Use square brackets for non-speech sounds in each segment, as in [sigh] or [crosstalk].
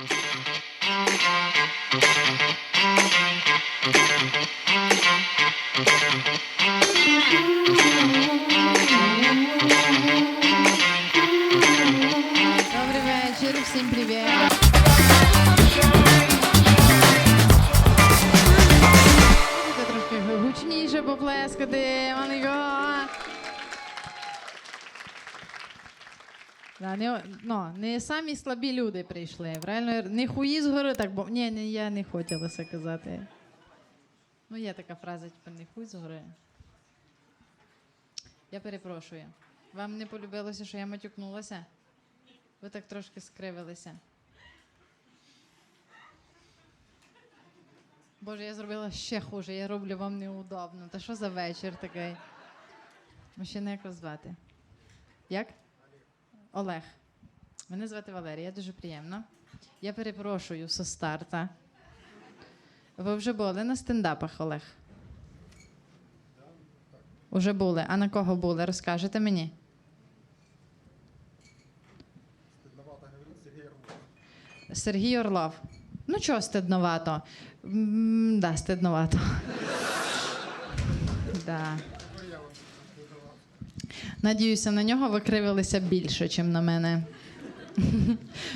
Добрий вечір, всім привіт. Трошки гучніше поплескати, Маниго. Да, не, ну, не самі слабі люди прийшли. Правильно? Не хуї згори, так бо. Ні, ні, я не хотіла це казати. Ну, є така фраза, типу, не хуй згори. Я перепрошую. Вам не полюбилося, що я матюкнулася? Ви так трошки скривилися. Боже, я зробила ще хуже, я роблю вам неудобно. Та що за вечір такий? Мужчина, як вас? Як? Олег. Мене звати Валерія, дуже приємно. Я перепрошую со старта. Ви вже були на стендапах, Олег? Уже були. А на кого були? Розкажете мені? Сергій Орлов. Ну, чого стидновато? М, Да, стидновато. [laughs] Да. Надіюся, на нього викривилися більше, ніж на мене. [laughs]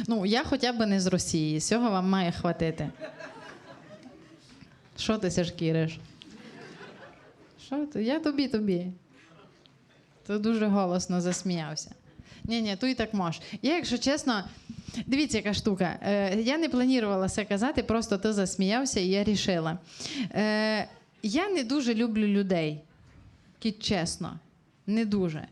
Ну, я хоча б не з Росії. Цього вам має хватити. Що ти сяжкіриш? Що ти? Я тобі тобі. Ти дуже голосно засміявся. Ні, ні, tu і так можеш. Я, якщо чесно, дивіться, яка штука. Е, я не планувала це казати, просто ти засміявся, і я рішила. Е, я не дуже люблю людей. Чесно, не дуже.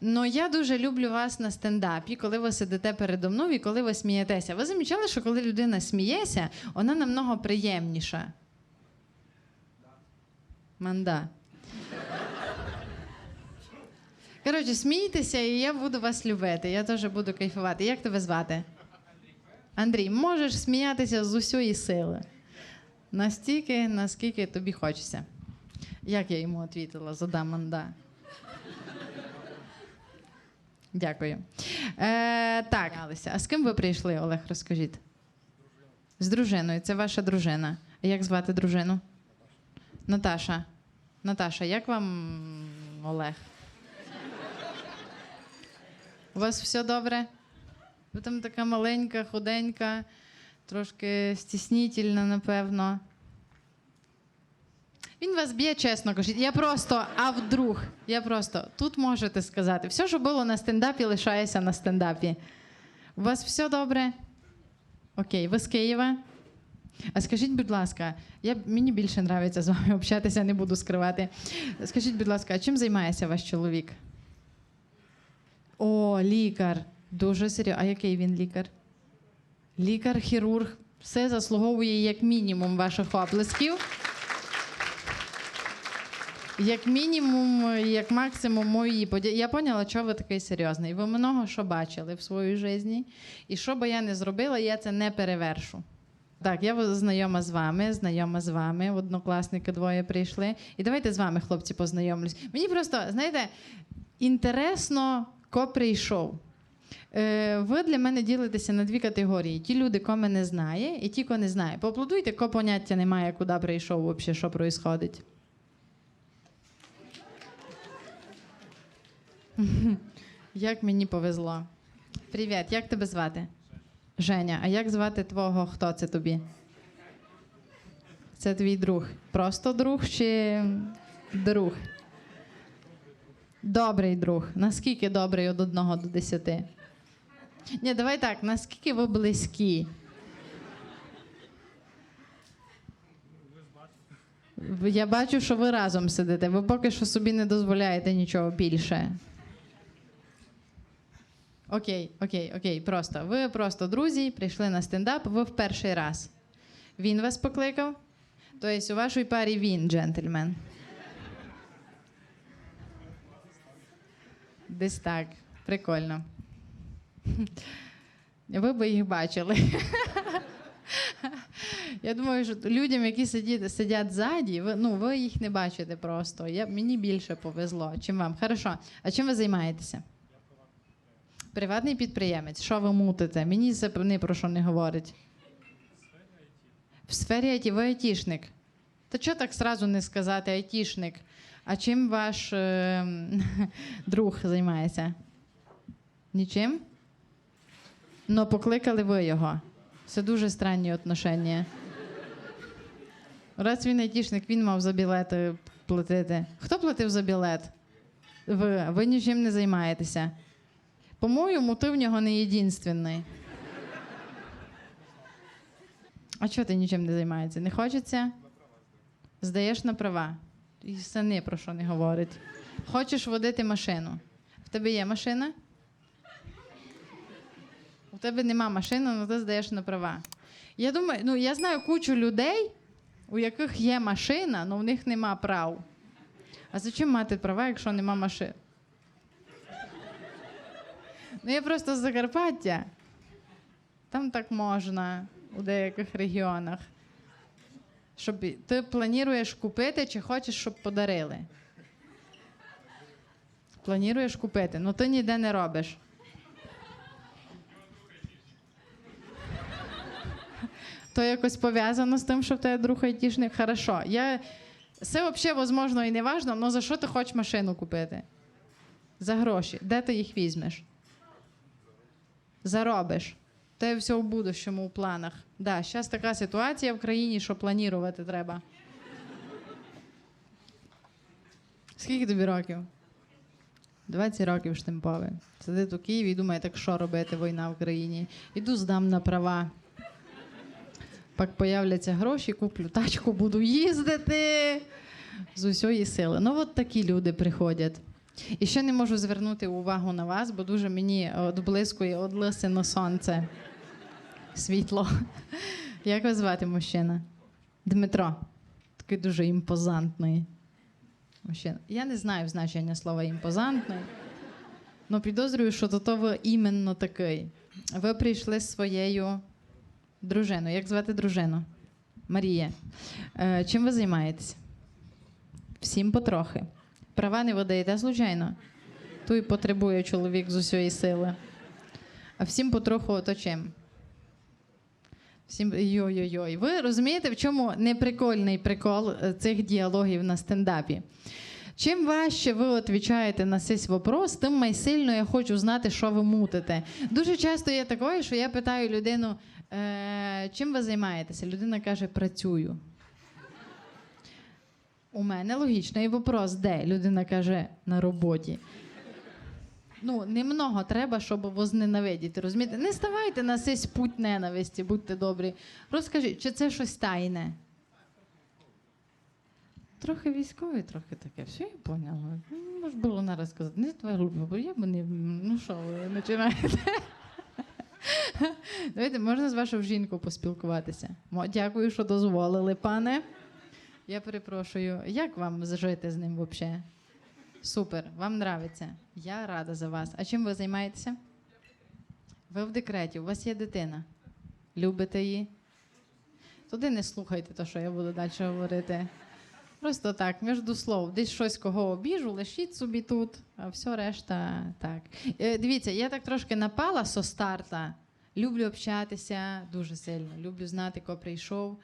Ну я дуже люблю вас на стендапі, коли ви сидите передо мною і коли ви смієтеся. Ви замічали, що коли людина сміється, вона намного приємніша. Манда. Коротше, смійтеся, і я буду вас любити. Я теж буду кайфувати. Як тебе звати? Андрій, можеш сміятися з усієї сили. Настільки, наскільки тобі хочеться. Як я йому відповіла? Задам манда. Дякую. Е, так, а з ким ви прийшли, Олег, розкажіть? З дружиною. Це ваша дружина. А як звати дружину? Наташа. Наташа, як вам Олег? У вас все добре? Ви там така маленька, худенька, трошки стіснітельна, напевно. Він вас б'є, чесно кажіть. Я просто, а вдруг, я просто тут можете сказати, все, що було на стендапі, лишається на стендапі. У вас все добре? Окей, ви з Києва? А скажіть, будь ласка, я, мені більше подобається з вами общатися, не буду скривати. Скажіть, будь ласка, а чим займається ваш чоловік? О, лікар. Дуже серйозно. А який він лікар? Лікар-хірург. Все заслуговує як мінімум ваших оплесків. Як мінімум, як максимум мої подя... Я поняла, що ви такий серйозний. Ви много що бачили в своїй житті. І що би я не зробила, я це не перевершу. Так, я знайома з вами, знайома з вами. Однокласники двоє прийшли. І давайте з вами, хлопці, познайомлюсь. Мені просто, знаєте, інтересно, ко прийшов. Е, ви для мене ділитеся на дві категорії: ті люди, ко мене знає, і ті, ко не знає. Поаплодуйте, ко поняття немає, куди прийшов, взагалі, що відбувається. [laughs] Як мені повезло. Привіт, як тебе звати? Женя. А як звати твого? Хто це тобі? Це твій друг. Просто друг чи друг? Добрий друг. Наскільки добрий від 1 до 10? Ні, давай так, наскільки ви близькі? Я бачу, що ви разом сидите. Ви поки що собі не дозволяєте нічого більше. Окей, окей, окей. Просто. Ви просто друзі, прийшли на стендап, ви в перший раз. Він вас покликав? Тобто у вашій парі він джентльмен. Десь так. Прикольно. Ви би їх бачили. Я думаю, що людям, які сидять, сидять ззаді, ви, ну, ви їх не бачите просто. Я, мені більше повезло, чим вам. Хорошо. А чим ви займаєтеся? Приватний підприємець. Що ви мутите? Мені це ні про що не говорить. В сфері IT ви айтішник. Та чого так сразу не сказати айтішник? А чим ваш е, [laughs] друг займається? Нічим? Ну, покликали ви його. Це дуже странні отношення. Раз він айтішник, він мав за білети платити. Хто платив за білет? Ви, ви нічим не займаєтеся. По-моєму, ти в нього не єдинственний. А чого ти нічим не займаєшся? Не хочеться? Здаєш на права. І все не про що не говорить. Хочеш водити машину. В тебе є машина? У тебе нема машини, але ти здаєш на права. Я думаю, ну я знаю кучу людей, у яких є машина, але в них нема прав. А зачем мати права, якщо нема машин? Ну, я просто з Закарпаття. Там так можна у деяких регіонах. Щоб ти плануєш купити чи хочеш, щоб подарили. Плануєш купити, ну ти ніде не робиш. То якось пов'язано з тим, що тебе друг айтішник. Хорошо. Я... Це взагалі, можливо, і не важливо, але за що ти хочеш машину купити? За гроші. Де ти їх візьмеш? Заробиш. Те все в будущому у планах. Да, зараз така ситуація в країні, що планувати треба. Скільки тобі років? 20 років штимпове. Сидить у Києві і думає, так що робити війна в країні. Іду здам на права. Пак появляться гроші, куплю тачку, буду їздити з усієї сили. Ну, от такі люди приходять. І ще не можу звернути увагу на вас, бо дуже мені от блискує от лисино сонце. Світло. Як вас звати мужчина? Дмитро. Такий дуже імпозантний. Мужчина. Я не знаю значення слова імпозантний. але підозрюю, що то, то ви іменно такий. Ви прийшли з своєю дружиною. Як звати дружину? Марія. Е, чим ви займаєтесь? Всім потрохи. Права не видаєте, случайно. Ту й потребує чоловік з усієї сили. А всім потроху то чим? Всім йой-йой-йой. Ви розумієте, в чому неприкольний прикол е, цих діалогів на стендапі? Чим важче ви відповідаєте на цей вопрос, тим найсильно я хочу знати, що ви мутите. Дуже часто є таке, що я питаю людину, е, чим ви займаєтеся? Людина каже, працюю. У мене логічний вопрос, де? Людина каже, на роботі. Ну, немного треба, щоб возненавидіти. Розумієте? Не ставайте на цей путь ненависті, будьте добрі. Розкажіть, чи це щось тайне? Трохи військовий, трохи таке. Все, я поняла. Ну, Може було нараз сказати, не твоя група, бо я б не. Ну що ви починаєте? Давайте, можна з вашою жінкою поспілкуватися. Дякую, що дозволили, пане. Я перепрошую, як вам жити з ним взагалі? Супер, вам нравиться. Я рада за вас. А чим ви займаєтеся? Ви в декреті, у вас є дитина. Любите її? Туди не слухайте те, що я буду далі говорити. Просто так, між слов, десь щось кого обіжу, лишіть собі тут, а все решта так. Е, дивіться, я так трошки напала со старта. Люблю общатися дуже сильно. Люблю знати, хто прийшов.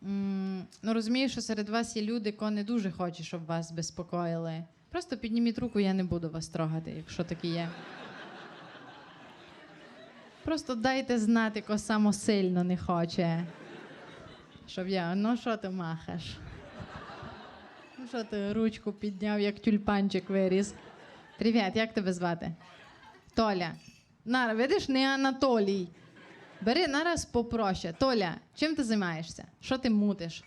Ну, розумію, що серед вас є люди, хто не дуже хоче, щоб вас безпокоїли. Просто підніміть руку, я не буду вас трогати, якщо такі є. Просто дайте знати, хто самосильно не хоче. Щоб я, ну що ти махаш? Ну що ти ручку підняв, як тюльпанчик виріс. Привіт, як тебе звати? Толя. Нара, видиш, не Анатолій. Бери нараз попроще. Толя, чим ти займаєшся? Що ти мутиш?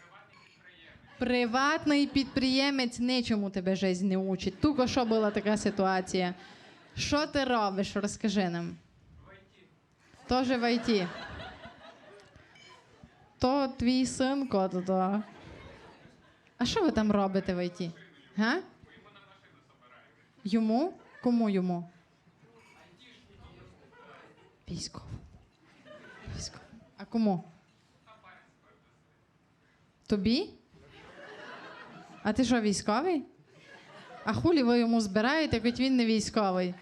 Приватний підприємець нічому тебе жизнь не учить. Тільки що була така ситуація. Що ти робиш? Розкажи нам. Теж в ІТ. То твій син кото то. А що ви там робите в ІТ? Га? Йому? Кому йому? Військово. Військово. А кому? Тобі? А ти що, військовий? А хулі ви йому збираєте, хоч він не військовий?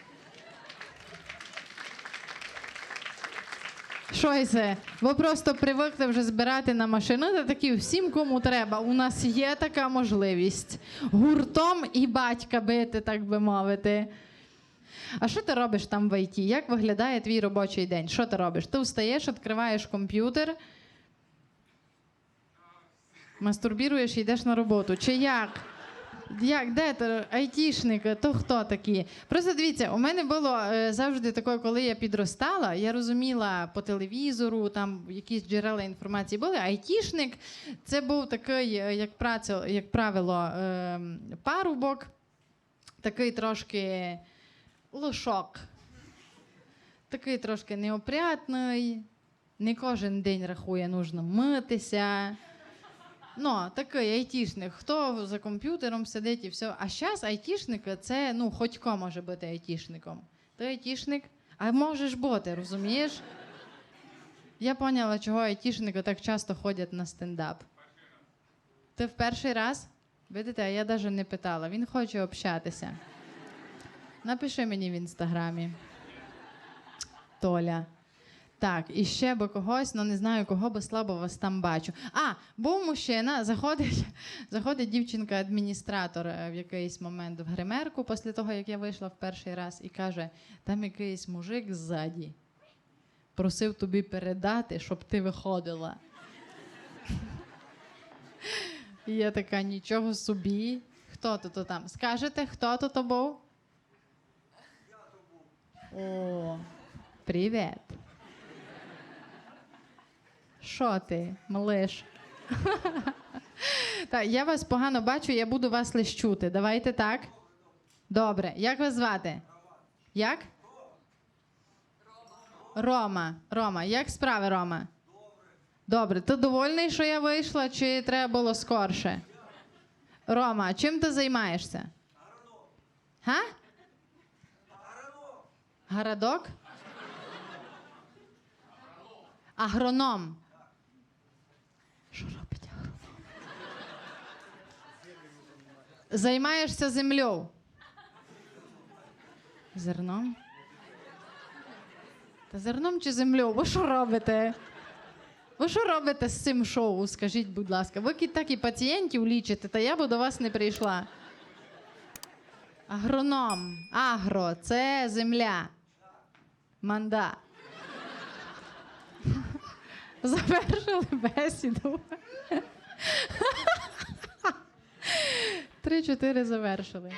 Що це? Ви просто привикли вже збирати на машину, та такі всім, кому треба. У нас є така можливість. Гуртом і батька бити, так би мовити. А що ти робиш там в ІТ? Як виглядає твій робочий день? Що ти робиш? Ти встаєш, відкриваєш комп'ютер, мастурбіруєш і йдеш на роботу. Чи як? Як, де ти айтішник, то хто такі? Просто дивіться, у мене було е, завжди таке, коли я підростала, я розуміла по телевізору, там якісь джерела інформації були. Айтішник це був такий, е, як, праця, як правило, е, парубок, такий трошки лошок, такий трошки неопрятний, не кожен день рахує, нужно митися. Ну, такий айтішник, хто за комп'ютером сидить і все. А зараз айтішник це ну, хоч ко може бути айтішником. Ти айтішник, а можеш бути, розумієш? Я поняла, чого айтішники так часто ходять на стендап. Ти в перший раз? Видите, а я навіть не питала. Він хоче общатися. Напиши мені в інстаграмі. Толя. Так, і ще би когось, ну не знаю кого, бо слабо вас там бачу. А, був мужчина, заходить, [laughs] заходить дівчинка-адміністратор е, в якийсь момент в гримерку після того, як я вийшла в перший раз, і каже: там якийсь мужик ззаді просив тобі передати, щоб ти виходила. [laughs] І я така, нічого собі. Хто то там? Скажете, хто то то був? О, привіт. Що ти, малиш? [laughs] так, я вас погано бачу, я буду вас лиш чути. Давайте так. Добре. Як вас звати? Як? Рома. Рома. Як справи, Рома? Добре. Ти довольний, що я вийшла, чи треба було скорше? Рома, чим ти займаєшся? Га? Городок? Агроном. Що робить агроном? Займаєшся землею. Зерном? Та зерном чи землею? Ви що робите? Ви що робите з цим шоу? Скажіть, будь ласка. Ви так і пацієнтів лічите, та я б до вас не прийшла. Агроном. Агро це земля. Манда. [laughs] Завершили бесіду. Три-чотири завершили.